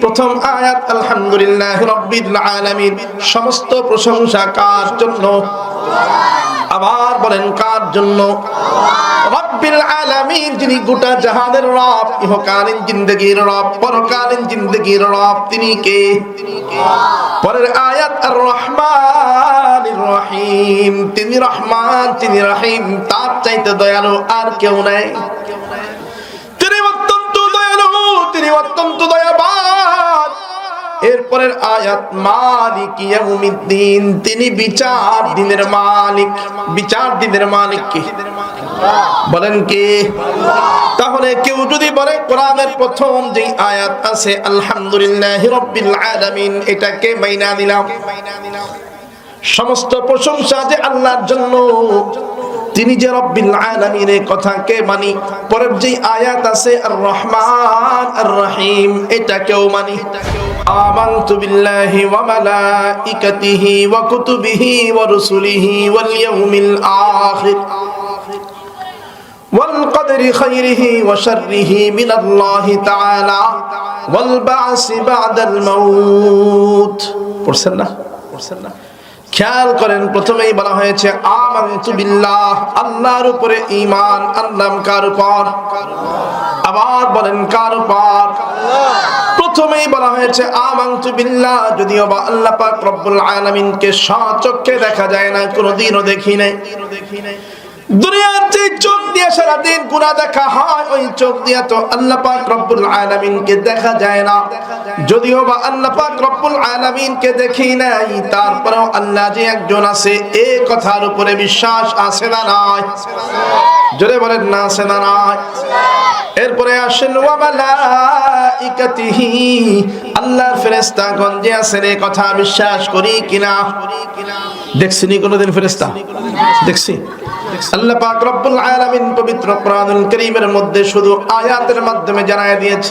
প্রথম আয়াত সমস্ত প্রশংসা কার জন্য? আবার বলেন, কার জন্য? রব্বিল যিনি গোটা জাহানের রব, ইহকালীন জিন্দগির রব, পরকালীন রব, তিনি কে? পরের আয়াত আর রহমান রহিম। তিনি রহমান, তিনি রহিম। তার চাইতে দয়ালু আর কেউ নাই। এরপরের আয়াত, মালিক ইয়াউমিদ্দিন, তিনি বিচার দিনের মালিক। বিচার দিনের মালিক কে? বলেন কি? তাহলে কেউ যদি বলে, কোরআনের প্রথম যে আয়াত আছে, আলহামদুলিল্লাহ রব্বিল আলামিন, এটাকে মাইনা দিলাম সমস্ত প্রশংসা যে আল্লাহর জন্য তিনি যে রব্বিল আলামিনের কথাকে মানি পরের যে আয়াত আছে আর রহমান আর রহিম এটাকেও মানি আমানতু বিল্লাহি ওয়া মালাইকাতিহি ওয়া কুতুবিহি ওয়া রুসুলিহি ওয়াল ইয়াউমিল আখির والقدر خيره وشره من الله تعالى والبعث بعد الموت পড়ছেন না পড়ছেন না খেয়াল করেন, প্রথমেই বলা হয়েছে বিল্লাহ আল্লাহর উপরে ইমান আনলাম কার উপর? আবার বলেন, কার উপর? প্রথমেই বলা হয়েছে, আমানতু বিল্লাহ যদিও বা আল্লাহ পাক রব্বুল আলামিনকে সচক্ষে দেখা যায় না, কোনোদিনও দেখি নাই। দুনিয়ার যে চোখ দিয়ে সারাদিন গুণা দেখা হয়, ওই চোখ দিয়ে তো আল্লাহ পাক রব্বুল আলামিনকে দেখা যায় না। যদিও বা আল্লাহ পাক রব্বুল আলামিনকে দেখি নাই, তারপরেও আল্লাহ যে একজন আছে, এ কথার উপরে বিশ্বাস আছে না নাই। জোরে বলেন, না আছে না নাই। এরপরে আসেন, ওয়া মালাইকাতিহি, আল্লাহর ফেরেশতাগণ যে আছেন এই কথা বিশ্বাস করি কিনা? দেখছিনি কোনোদিন ফেরেশতা? দেখছি। আল্লাহ পাক রব্বুল আলামিন পবিত্র কোরআনুল কারীমের মধ্যে শুধু আয়াতের মাধ্যমে জানায় দিয়েছে।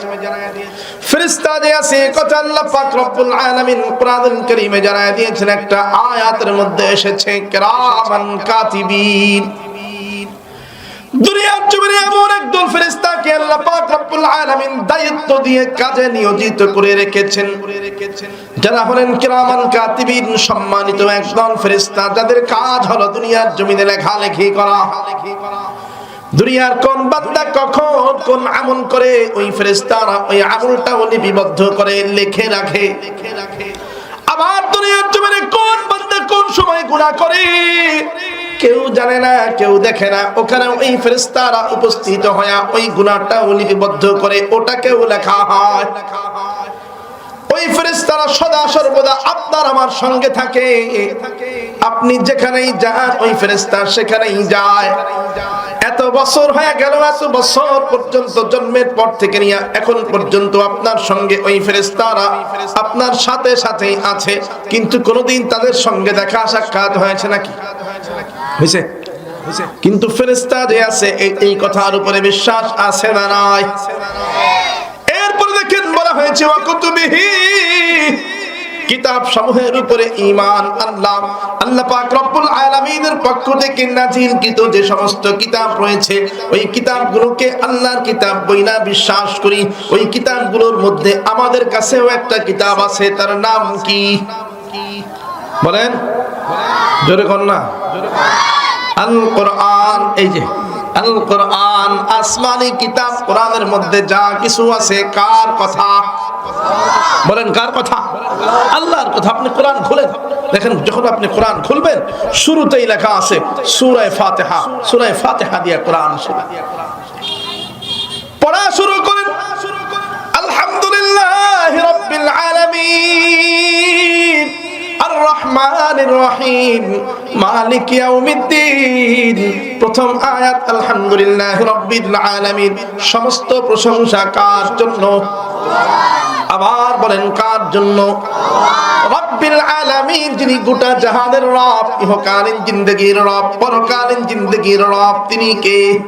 ফেরেশতা যে আছে কথা আল্লাহ পাক রব্বুল আলামিন কোরআনুল কারীমে জানায় দিয়েছেন, একটা আয়াতের মধ্যে এসেছে, কিরামান কাতিবিন। দুনিয়ার জমিনে এমন একদল ফেরেশতাকে আল্লাহ পাক রব্বুল আলামিন দায়িত্ব দিয়ে কাজে নিয়োজিত করে রেখেছেন। যারা হলেন কিরামান কাতিবিন, সম্মানিত একদল ফেরেশতা, যাদের কাজ হলো দুনিয়ার জমিনে লেখালেখি করা। দুনিয়ার কোন বান্দা কখন কোন আমল করে, ওই ফেরেশতারা ওই আমলটাও লিপিবদ্ধ করে, লিখে রাখে। আবার দুনিয়ার জমিনে কোন বান্দা কোন সময় গুনাহ করে কেউ জানে না, কেউ দেখে না। ওখানে ওই ফেরেশতারা উপস্থিত হয়ে ওই গুনাহটাও লিপিবদ্ধ করে ওটাকেও লেখা হয়। ওই ফেরেশতারা সদা সর্বদা আপনার আমার সঙ্গে থাকে। আপনি যেখানেই যান, ওই ফেরেশতা সেখানেই যায়। এত বছর হয়ে গেল, এত বছর পর্যন্ত, জন্মের পর থেকে নিয়ে এখন পর্যন্ত আপনার সঙ্গে ওই ফেরেশতারা আপনার সাথে সাথেই আছে। কিন্তু কোনোদিন তাদের সঙ্গে দেখা সাক্ষাৎ হয়েছে নাকি? হয়েছে? কিন্তু ফেরেশতা যে আছে, এই কথার উপরে বিশ্বাস আছে না নাই। এরপরে দেখেন বলা হয়েছে কিতাব সমূহের উপরে ঈমান আল্লাহ আল্লাহ পাক রব্বুল আলামিনের পক্ষ থেকে নাযিলকৃত যে সমস্ত কিতাব রয়েছে, ওই কিতাবগুলোকে আল্লাহর কিতাব বইনা বিশ্বাস করি। ওই কিতাবগুলোর মধ্যে আমাদের কাছেও একটা কিতাব আছে, তার নাম কি? বলেন। জোরে কর না। আল কোরআন এই যে আল কোরআন আসমানি কিতাব, কোরআনের মধ্যে যা কিছু আছে, কার কথা? বলেন, কার কথা? আল্লাহর কথা, আপনি কোরআন খুলেন দেখেন, যখন আপনি কোরআন খুলবেন, শুরুতেই লেখা আছে, সূরায়ে ফাতিহা সূরায়ে ফাতিহা দিয়ে কোরআন শুরু সমস্ত প্রশংসা কার জন্য? আবার বলেন, কার জন্য? যিনি গোটা রব, ইহকালীন রব, পরকালীন রব, তিনি কে?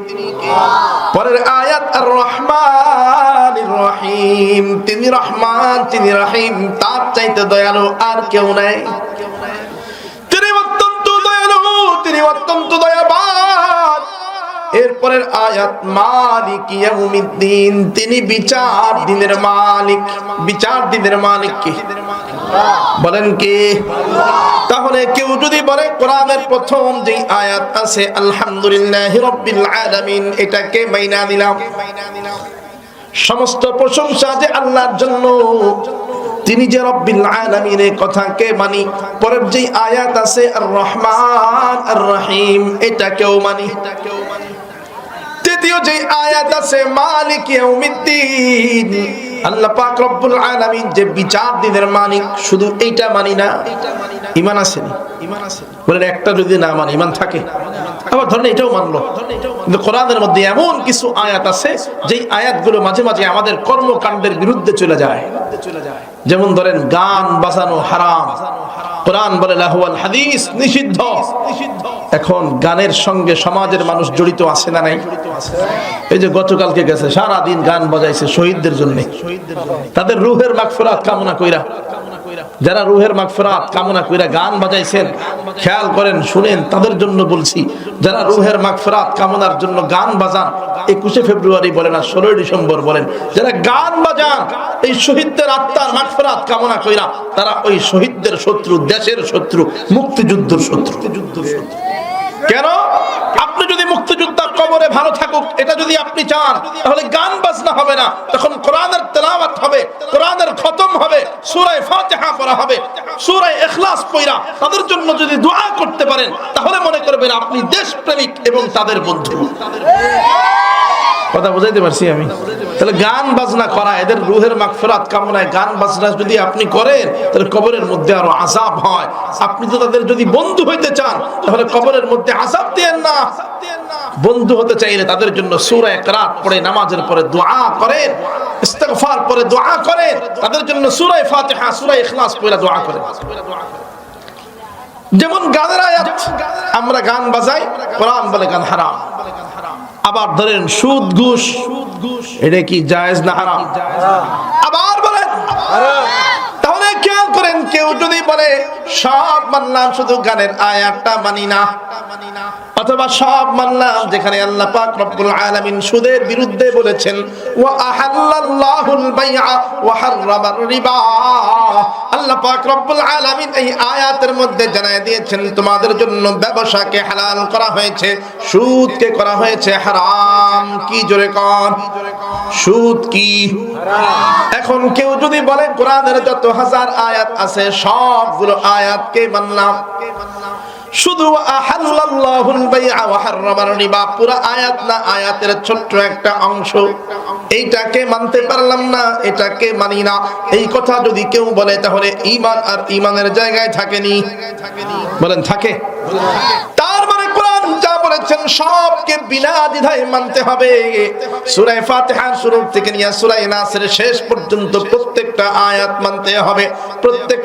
পরের আয়াত আর রহমান রহিম। তিনি রহমান, তিনি রহিম। তার চাইতে দয়ালু আর কেউ নাই। তিনি অত্যন্ত দয়ালু তিনি অত্যন্ত দয়াবান এরপরে পরের আয়াত, মালিক ইয়াউমিদ্দিন, তিনি বিচার দিনের মালিক। বিচার দিনের মালিক কি? বলেন কি? তাহলে কেউ যদি বলে, কোরআনের প্রথম যে আয়াত আছে, আলহামদুলিল্লাহ রব্বিল আলামিন, এটাকে মাইনা দিলাম। সমস্ত প্রশংসা যে আল্লাহর জন্য, তিনি যে রব্বিল আলামিনের কথাকে মানি। পরের যে আয়াত আছে আর রহমান আর রহিম এটাকেও মানি। তৃতীয় যে আয়াত আছে, মালিক ইয়াউমিদ্দিন। আল্লাহ পাক রব্বুল আলামিন যে বিচার দিনের মালিক, শুধু এইটা মানি না, ঈমান আছে ঈমান আছে একটা যদি না মানে ঈমান থাকে। আবার ধরেন এটাও মানলো। কিন্তু কোরআনের মধ্যে এমন কিছু আয়াত আছে, যেই আয়াতগুলো মাঝে মাঝে আমাদের কর্মকাণ্ডের বিরুদ্ধে চলে যায়। যেমন ধরেন, গান বাজানো হারাম। কোরআন বলে লাহুয়াল হাদিস নিষিদ্ধ। এখন গানের সঙ্গে সমাজের মানুষ জড়িত আছে না নাই? এই যে গতকালকে গেছে সারা দিন গান বাজাইছে শহীদদের জন্য। তাদের রুহের মাগফিরাত কামনা কইরা, যারা রুহের মাগফিরাত কামনা কইরা গান বাজাইছেন, খেয়াল করেন, শুনেন, তাদের জন্য বলছি, যারা রুহের মাগফিরাত কামনার জন্য গান বাজান, একুশে ফেব্রুয়ারি বলেন আর ষোলোই ডিসেম্বর বলেন, যারা গান বাজান, এই শহীদদের আত্মার মাগফিরাত কামনা কইরা, তারা ওই শহীদদের শত্রু, দেশের শত্রু, মুক্তিযুদ্ধের শত্রু যুদ্ধের শত্রু কেন আপনি যদি মুক্তিযোদ্ধা কবরে ভালো থাকুক, এটা যদি আপনি চান, তাহলে গান বাজনা হবে না। তখন কোরআনের তেলাওয়াত হবে, কোরআনের খতম হবে, সুরায় ফাতিহা পড়া হবে, সুরায় ইখলাস পড়া তাদের জন্য যদি দোয়া করতে পারেন, তাহলে মনে করবেন আপনি দেশপ্রেমিক এবং তাদের বন্ধু। কথা বুঝাইতে পারছি আমি? তাহলে গান বাজনা করা, এদের রুহের মাগফিরাত কামনায় গান বাজনা যদি আপনি করেন, তাহলে কবরের মধ্যে আরও আযাব হয়। আপনি তো তাদের যদি বন্ধু হইতে চান, তাহলে কবরের মধ্যে আযাব দেন না। বন্ধু হতে চাইলে তাদের জন্য সূরা ইকরাত পড়ে, নামাজের পরে দোয়া করেন, ইস্তিগফার পরে দোয়া করেন, তাদের জন্য সূরা ফাতিহা, সূরা ইখলাস পড়ে দোয়া করেন। যেমন গানের আয়াত, আমরা গান বাজাই, কোরআন বলে গান হারাম। আবার ধরেন সুদ, ঘুষ, এটা কি জায়েজ না হারাম? আবার বলেন, তাহলে খেয়াল করেন, কেউ যদি বলে, সব মানলাম, শুধু গানের আয়াতটা মানি না। অথবা সব মানলাম যেখানে আল্লাহ পাক রব্বুল আলামিন সুদের বিরুদ্ধে বলেছেন, ওয়া আহাল্লাল্লাহুল বাইআ ওয়া হাররামার রিবা। আল্লাহ পাক রব্বুল আলামিন এই আয়াতের মধ্যে জানায় দিয়েছেন, তোমাদের জন্য ব্যবসাকে হালাল করা হয়েছে, সুদকে করা হয়েছে হারাম। কি জোরে কর সুদ কি? এখন কেউ যদি বলে, কোরআনের যত হাজার আয়াত আছে, সবগুলো আয়াতকে মানলাম। শুধু পুরো আয়াত না, আয়াতের ছোট্ট একটা অংশ। এইটাকে মানতে পারলাম না, এটাকে মানি না। এই কথা যদি কেউ বলে, তাহলে ঈমান আর ঈমানের জায়গায় থাকেনি। বলেন, থাকে? তার মানে কোরআন যা বলেছেন, সবকে বিনা দ্বিধায় মানতে হবে। সূরা ফাতিহার শুরু থেকে নিয়ে সূরা নাসের শেষ পর্যন্ত প্রত্যেকটা আয়াত মানতে হবে।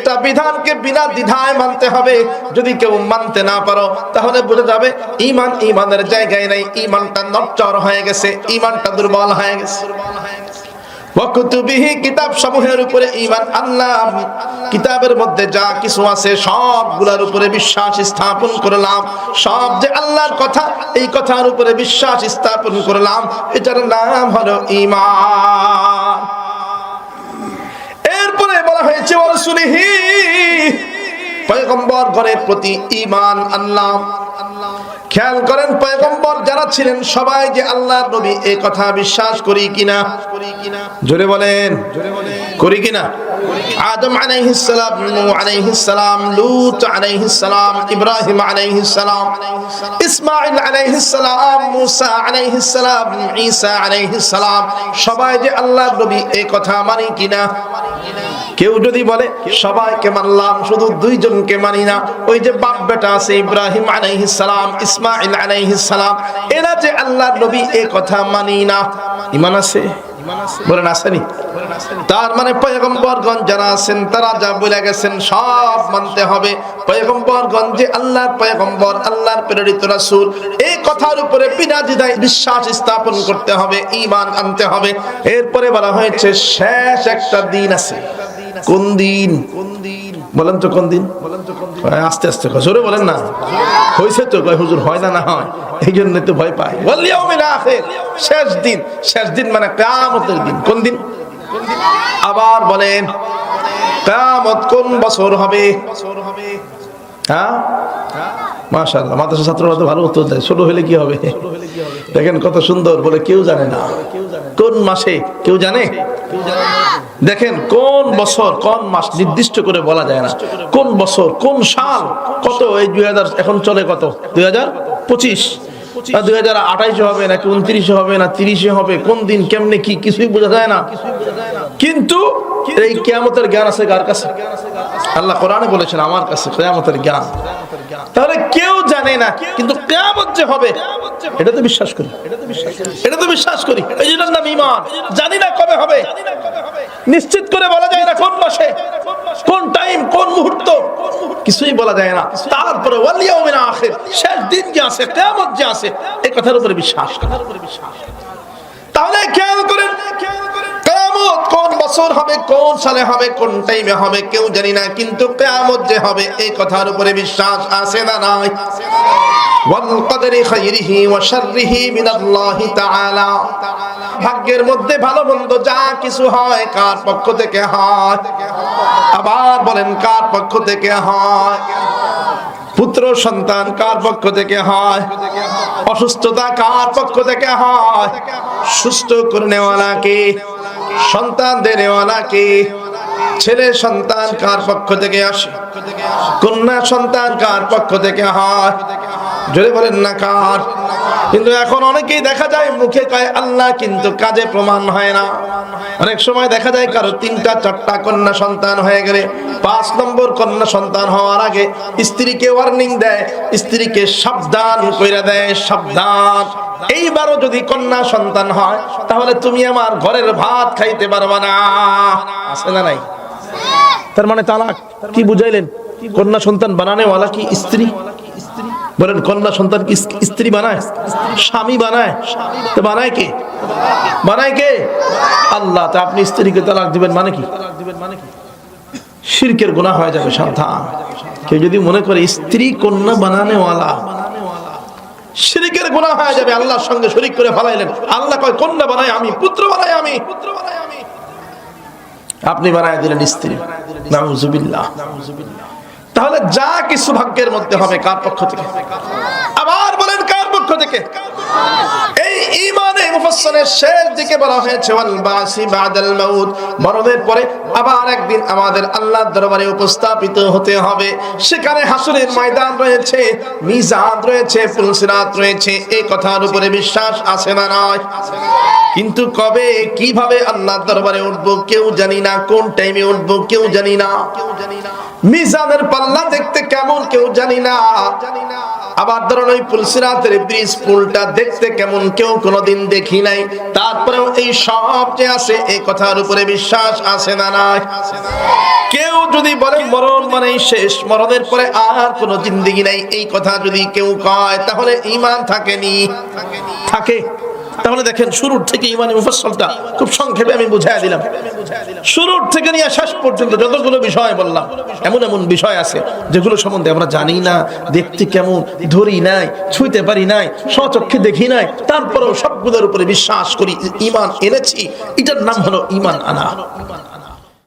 প্রত্যেকটা বিধানকে বিনা দ্বিধায় মানতে হবে। যদি কেউ মানতে না পারো, তাহলে বুঝে যাবে ঈমান ঈমানের জায়গায় নাই। ঈমানটা নচ্চর হয়ে গেছে, ঈমানটা দুর্বল হয়ে গেছে। কিতাবের মধ্যে যা কিছু আছে উপরে বিশ্বাস স্থাপন করলাম। সব যে আল্লাহর কথা, এই কথার উপরে বিশ্বাস স্থাপন করলাম। এটার নাম হলো ঈমান। এরপরে বলা হয়েছে সবাই যে আল্লাহর নবী এই কথা বিশ্বাস কথা মানি কিনা? কেউ যদি বলে, সবাইকে মানলাম, শুধু দুইজনকে মানি না, ওই যে বাপ বেটা আছে ইব্রাহিম আলাইহিস ইসমাইল আলাইহিস এরা যে আল্লাহর নবী, এ কথা মানি না। ঈমান আছে? তার মানে পয়গম্বরগণ যারা আছেন, তারা যা বলে গেছেন, সব মানতে হবে। পয়গম্বরগণ যে আল্লাহর পয়গম্বর, আল্লাহর প্রেরিত রাসূল, এই কথার উপরে বিনা দ্বিধায় বিশ্বাস স্থাপন করতে হবে, ঈমান আনতে হবে। এরপরে বলা হয়েছে, শেষ একটা দিন আছে। কোন দিন? বলেন তো কোন দিন? আস্তে আস্তে কয়, জোরে বলেন না। হয়েছে তো, কয়, হুজুর, হয় না না হয়? এই জন্য তো ভয় পায়। শেষ দিন। শেষ দিন মানে কামতের দিন। কোন দিন? আবার বলেন কামত কোন বছর হবে? হ্যাঁ? মাশাআল্লাহ মাদ্রাসা ছাত্ররা তো ভালো উত্তর দেয়। হলে কি হবে? দেখেন কত সুন্দর, বলে কেউ জানে না। কোন মাসে, কেউ জানে? দেখেন কোন বছর, কোন মাস নির্দিষ্ট করে বলা যায় না। কোন বছর, কোন সাল, কত? এই দুই এখন চলে কত? দুই হাজার পঁচিশ। দুই হাজার আঠাইশে হবে, নাকি উনত্রিশে হবে, না তিরিশে হবে? কোন দিন, কেমনে, কি, কিছুই বোঝা যায় না। কিন্তু এই কেয়ামতের জ্ঞান আছে কার কাছে? আল্লাহ কোরআনে বলেছেন, আমার কাছে কেয়ামতের জ্ঞান। তাহলে কেউ জানে না কিন্তু কেয়ামত যে হবে এটা তো বিশ্বাস করি। এটা তো বিশ্বাস করি। এই জন্য নাম ইমান জানি না কবে হবে। নিশ্চিত করে বলা যায় না কোন মাসে কোন টাইম কোন মুহূর্ত। কিছুই বলা যায় না। তারপরে ওয়ালিয়াউমিন আখির শেষ দিন যে আছে কিয়ামত যে আছে এই কথার উপরে বিশ্বাস। কথার উপরে বিশ্বাস। তাহলে খেয়াল কোন বছর হবে, কোন সালে হবে, কোন টাইমে হবে, কেউ জানি না, কিন্তু কেয়ামত যে হবে, এই কথার উপরে বিশ্বাস আছে না নাই? ভাগ্যের মধ্যে ভালো মন্দ যা কিছু হয়, কার পক্ষ থেকে হয়? আবার বলেন, কার পক্ষ থেকে হয়? পুত্র, সন্তান কার পক্ষ থেকে হয়? অসুস্থতা কার পক্ষ থেকে হয়? সুস্থ করে নেওয়ালাকে সন্তান দেনেওয়ালা কে? ছেলে সন্তান কার পক্ষ থেকে আসে? কন্যা সন্তান কার পক্ষ থেকে হয়? জোরে বলেন না কার? কিন্তু এখন অনেকেই দেখা যায় মুখে কয়, আল্লাহ কিন্তু কাজে প্রমাণ হয় না। অনেক সময় দেখা যায় কারও তিনটা, চারটা কন্যা সন্তান হয়ে গেলে, পাঁচ নম্বর কন্যা সন্তান হওয়ার আগে স্ত্রীকে ওয়ার্নিং দেয়, স্ত্রীকে সাবধান কইরা দেয়, সাবধান। এইবারও যদি কন্যা সন্তান হয়, তাহলে তুমি আমার ঘরের ভাত খাইতে পারবা না। আছে না নাই? তার মানে তালাক, কি বুঝাইলেন? কন্যা সন্তান বানানে ওয়ালা কি স্ত্রী? বলেন, কন্যা সন্তান কি স্ত্রী বানায়? স্বামী বানায়? বানায় কে? বানায় কে? আল্লাহ, তা আপনি স্ত্রীকে তালাক দিবেন মানে কি? শিরকের গুনাহ হয়ে যাবে, সাবধান। কেউ যদি মনে করে স্ত্রী কন্যা বানানে ওয়ালা শিরিকের আপনি বানায় দিলেন স্ত্রী। নাউজুবিল্লাহ। তাহলে যা কিছু ভাগ্যের মধ্যে হবে কার পক্ষ থেকে? আবার বলেন কার পক্ষ থেকে? এই কথার উপরে বিশ্বাস আছে না নয় কিন্তু কবে, কীভাবে আল্লাহর দরবারে উঠবো, কেউ জানি না। কোন টাইমে উঠবো, কেউ জানি না। মিজানের পাল্লা দেখতে কেমন, কেউ জানি না। আবার ধরুন ওই পুলসিরাতের ব্রিজ পুলটা দেখতে কেমন, কেউ কোনোদিন দেখি নাই। তারপরেও এই সব যে আছে এই কথার উপরে বিশ্বাস আছে না নাই? কেউ যদি বলে মরণ মানে শেষ, মরণের পরে আর কোনো জিন্দিগি নাই। এই কথা যদি কেউ কয়, তাহলে ইমান থাকেনি। থাকে। তাহলে দেখেন শুরুর থেকে ইমানে মুফাসলটা খুব সংক্ষেপে আমি বুঝাই দিলাম। শুরুর থেকে নিয়ে শেষ পর্যন্ত যতগুলো বিষয় বললাম, এমন এমন বিষয় আছে যেগুলো সম্বন্ধে আমরা জানি না, দেখতে কেমন, ধরি নাই, ছুঁইতে পারি নাই, স্বচক্ষে দেখি নাই, তারপরেও সবগুলোর উপরে বিশ্বাস করি, ইমান এনেছি, এটার নাম হলো ইমান আনা।